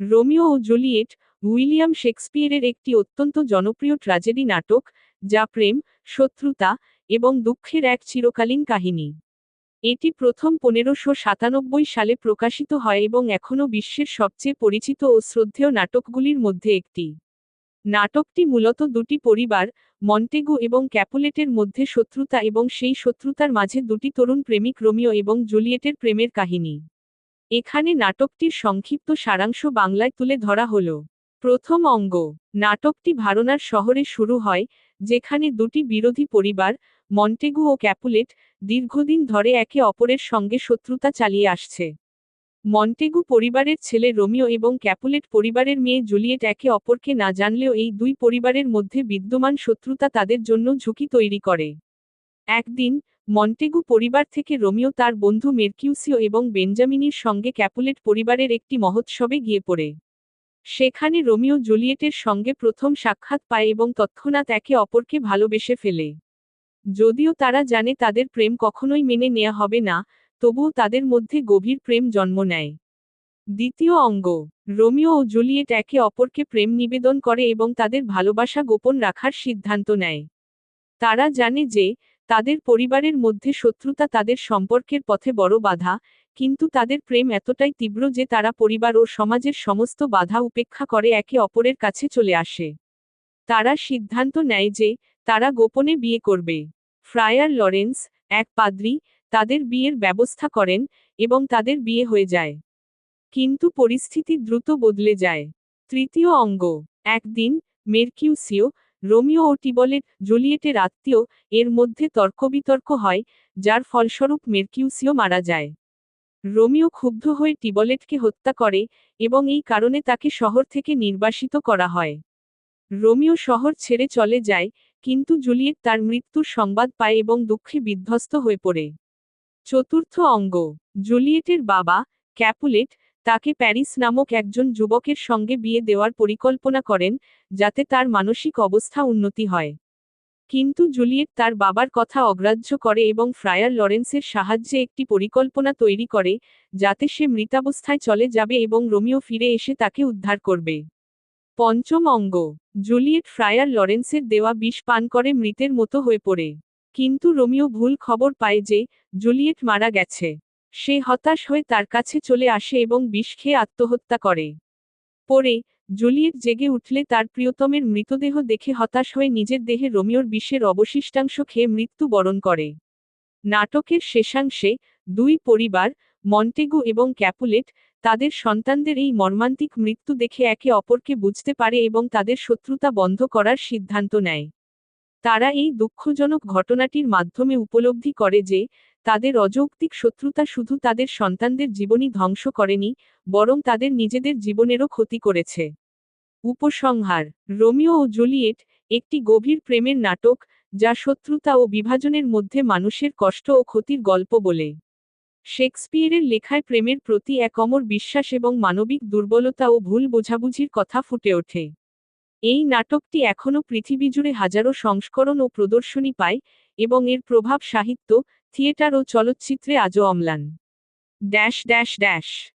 Romeo ও Juliet, William শেক্সপিয়ারের একটি অত্যন্ত জনপ্রিয় ট্র্যাজেডি নাটক, যা প্রেম, শত্রুতা এবং দুঃখের এক চিরকালীন কাহিনী। এটি প্রথম পনেরোশো সাতানব্বই সালে প্রকাশিত হয় এবং এখনও বিশ্বের সবচেয়ে পরিচিত ও শ্রদ্ধেয় নাটকগুলির মধ্যে একটি। নাটকটি মূলত দুটি পরিবার, মন্টেগু এবং ক্যাপুলেটের মধ্যে শত্রুতা এবং সেই শত্রুতার মাঝে দুটি তরুণ প্রেমিক রোমিও এবং জুলিয়েটের প্রেমের কাহিনী। এখানে নাটকটির সংক্ষিপ্ত সারাংশ বাংলায় তুলে ধরা হল। প্রথম অঙ্গ, নাটকটি ভারনার শহরে শুরু হয়, যেখানে দুটি বিরোধী পরিবার, মন্টেগু ও ক্যাপুলেট, দীর্ঘদিন ধরে একে অপরের সঙ্গে শত্রুতা চালিয়ে আসছে। মন্টেগু পরিবারের ছেলে রোমিও এবং ক্যাপুলেট পরিবারের মেয়ে জুলিয়েট একে অপরকে না জানলেও এই দুই পরিবারের মধ্যে বিদ্যমান শত্রুতা তাদের জন্য ঝুঁকি তৈরি করে। একদিন মন্টেগু পরিবার থেকে রোমিও তার বন্ধু মেরকিউসিও এবং বেঞ্জামিনির সঙ্গে ক্যাপুলেট পরিবারের একটি মহোৎসবে গিয়ে পড়ে। সেখানে রোমিও জুলিয়েটের সঙ্গে প্রথম সাক্ষাৎ পায় এবং তৎক্ষণাৎ একে অপরকে ভালোবেসে ফেলে। যদিও তারা জানে তাদের প্রেম কখনোই মেনে নেওয়া হবে না, তবুও তাদের মধ্যে গভীর প্রেম জন্ম নেয়। দ্বিতীয় অঙ্গ, রোমিও ও জুলিয়েট একে অপরকে প্রেম নিবেদন করে এবং তাদের ভালোবাসা গোপন রাখার সিদ্ধান্ত নেয়। তারা জানে যে তাদের পরিবারের মধ্যে শত্রুতা তাদের সম্পর্কের পথে বড় বাধা, কিন্তু তাদের প্রেম এতটাই তীব্র যে তারা পরিবার ও সমাজের সমস্ত বাধা উপেক্ষা করে একে অপরের কাছে চলে আসে। তারা সিদ্ধান্ত নেয় যে, তারা গোপনে বিয়ে করবে। ফ্রায়ার লরেন্স, এক পাদ্রী, তাদের বিয়ের ব্যবস্থা করেন এবং তাদের বিয়ে হয়ে যায়। কিন্তু পরিস্থিতি দ্রুত বদলে যায়। তৃতীয় অঙ্গ, একদিন, মেরকিউসিও রোমিও ও টিবলেট জুলিয়েটের আত্মীয়, এর মধ্যে তর্কবিতর্ক হয়, যার ফলস্বরূপ মেরকিউসিও মারা যায়। রোমিও ক্ষুব্ধ হয়ে টিবলেটকে হত্যা করে এবং এই কারণে তাকে শহর থেকে নির্বাসিত করা হয়। রোমিও শহর ছেড়ে চলে যায়, কিন্তু জুলিয়েট তার মৃত্যুর সংবাদ পায় এবং দুঃখে বিধ্বস্ত হয়ে পড়ে। চতুর্থ অঙ্গ, জুলিয়েটের বাবা, ক্যাপুলেট তাকে প্যারিস নামক একজন যুবকের সঙ্গে বিয়ে দেওয়ার পরিকল্পনা করেন, যাতে তার মানসিক অবস্থা উন্নতি হয়। কিন্তু জুলিয়েট তার বাবার কথা অগ্রাহ্য করে এবং ফ্রায়ার লরেন্সের সাহায্যে একটি পরিকল্পনা তৈরি করে, যাতে সে মৃতাবস্থায় চলে যাবে এবং রোমিও ফিরে এসে তাকে উদ্ধার করবে। পঞ্চম অঙ্গ। জুলিয়েট ফ্রায়ার লরেন্সের দেওয়া বিষ পান করে মৃতের মতো হয়ে পড়ে। কিন্তু রোমিও ভুল খবর পায় যে, জুলিয়েট মারা গেছে। সে হতাশ হয়ে তার কাছে চলে আসে এবং বিষ খেয়ে আত্মহত্যা করে। পরে, জুলিয়েট জেগে উঠলে তার প্রিয়তমের মৃতদেহ দেখে হতাশ হয়ে নিজের দেহে রোমিওর বিষের অবশিষ্টাংশ খেয়ে মৃত্যু বরণ করে। নাটকের শেষাংশে, দুই পরিবার, মন্টেগু এবং ক্যাপুলেট, তাদের সন্তানদের এই মর্মান্তিক মৃত্যু দেখে একে অপরকে বুঝতে পারে এবং তাদের শত্রুতা বন্ধ করার সিদ্ধান্ত নেয়। তারা এই দুঃখজনক ঘটনাটির মাধ্যমে উপলব্ধি করে যে তাদের অযৌক্তিক শত্রুতা শুধু তাদের সন্তানদের জীবনই ধ্বংস করেনি, বরং তাদের নিজেদের জীবনেরও ক্ষতি করেছে। উপসংহার, রোমিও ও জুলিয়েট একটি গভীর প্রেমের নাটক, যা শত্রুতা ও বিভাজনের মধ্যে মানুষের কষ্ট ও ক্ষতির গল্প বলে। শেক্সপিয়ারের লেখায় প্রেমের প্রতি এক অমর বিশ্বাস এবং মানবিক দুর্বলতা ও ভুল বোঝাবুঝির কথা ফুটে ওঠে। এই নাটকটি এখনও পৃথিবী জুড়ে হাজারো সংস্করণ ও প্রদর্শনী পায় এবং এর প্রভাব সাহিত্য থিয়েটার ও চলচ্চিত্রে আজও অম্লান। Dash dash dash.